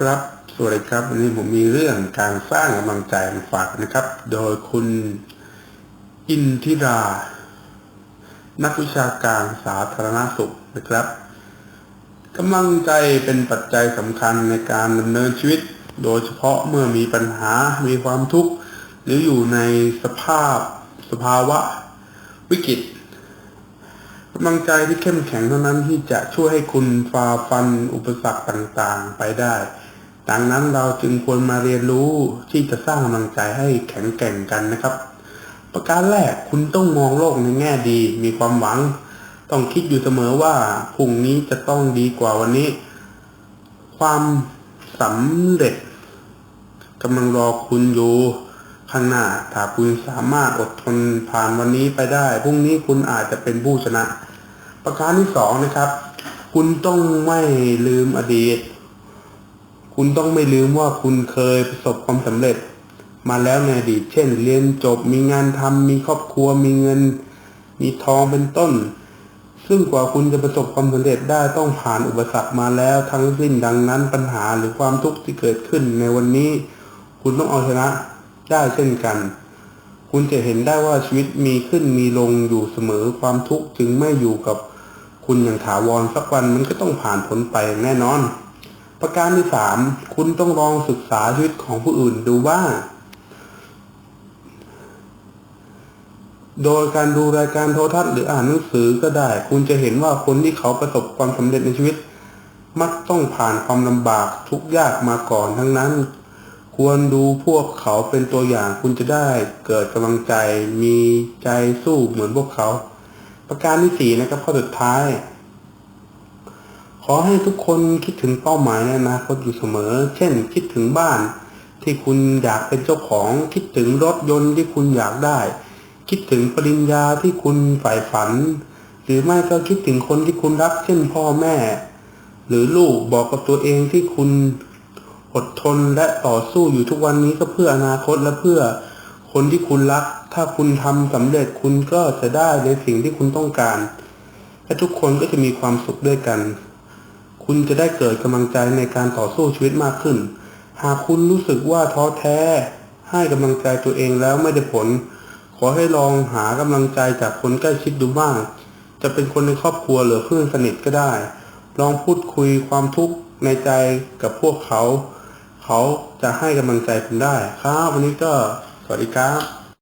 ครับ สวัสดีครับ วันนี้ผมมีเรื่องการสร้างกำลังใจมาฝากนะครับ โดยคุณอินทิรา นักวิชาการสาธารณสุขนะครับกำลังใจเป็นปัจจัยสำคัญในการดำเนินชีวิต โดยเฉพาะเมื่อมีปัญหา มีความทุกข์ หรืออยู่ในสภาพสภาวะวิกฤตกำลังใจที่เข้มแข็งเท่านั้นที่จะช่วยให้คุณฝ่าฟันอุปสรรคต่างๆ ไปได้ ดังนั้นเราจึงควรมาเรียนรู้ที่จะสร้างกำลังใจให้แข็งแกร่งกันนะครับ ประการแรกคุณต้องมองโลกในแง่ดี มีความหวัง ต้องคิดอยู่เสมอว่าพรุ่งนี้จะต้องดีกว่าวันนี้ ความสำเร็จกำลังรอคุณอยู่ข้างหน้าถ้าคุณสามารถอดทนผ่านวันนี้ไปได้พรุ่งนี้คุณอาจจะเป็นผู้ชนะ ประการที่สองนะครับ คุณต้องไม่ลืมอดีต คุณต้องไม่ลืมว่าคุณเคยประสบความสำเร็จ มาแล้วในอดีตเช่น เรียนจบมีงานทำมีครอบครัวมีเงิน มีทองเป็นต้น ซึ่งกว่าคุณจะประสบความสำเร็จได้ต้องผ่านอุปสรรคมาแล้วทั้งสิ้นดังนั้นปัญหาหรือความทุกข์ที่เกิดขึ้นในวันนี้ คุณต้องเอาชนะได้เช่นกัน คุณจะเห็นได้ว่าชีวิตมีขึ้นมีลงอยู่เสมอความทุกข์จึงไม่อยู่กับคุณอย่างถาวรสักวันมันก็ต้องผ่านผลไปแน่นอน ประการที่สามคุณต้องลองศึกษาชีวิตของผู้อื่นดูว่า โดยการดูรายการโทรทัศน์หรืออ่านหนังสือก็ได้ คุณจะเห็นว่าคนที่เขาประสบความสำเร็จในชีวิต มักต้องผ่านความลำบากทุกยากมาก่อนทั้งนั้น ควรดูพวกเขาเป็นตัวอย่างคุณจะได้เกิดกำลังใจมีใจสู้เหมือนพวกเขา ประการที่สี่นะครับข้อสุดท้าย ขอให้ทุกคนคิดถึงเป้าหมายในอนาคตอยู่เสมอ เช่น คิดถึงบ้าน ที่คุณอยากเป็นเจ้าของ คิดถึงรถยนต์ที่คุณอยากได้ คิดถึงปริญญาที่คุณใฝ่ฝัน หรือไม่ก็คิดถึงคนที่คุณรัก เช่นพ่อแม่ หรือลูกบอกกับตัวเองที่คุณอดทนและต่อสู้อยู่ทุกวันนี้ก็เพื่ออนาคตและเพื่อคนที่คุณรัก ถ้าคุณทำสำเร็จคุณก็จะได้ในสิ่งที่คุณต้องการ และทุกคนก็จะมีความสุขด้วยกัน คุณจะได้เกิดกำลังใจในการต่อสู้ชีวิตมากขึ้น หากคุณรู้สึกว่าท้อแท้ ให้กำลังใจตัวเองแล้วไม่ได้ผล ขอให้ลองหากำลังใจจากคนใกล้ชิดดูบ้าง จะเป็นคนในครอบครัวหรือเพื่อนสนิทก็ได้ ลองพูดคุยความทุกข์ในใจกับพวกเขา เขาจะให้กำลังใจคุณได้ครับ วันนี้ก็สวัสดีครับ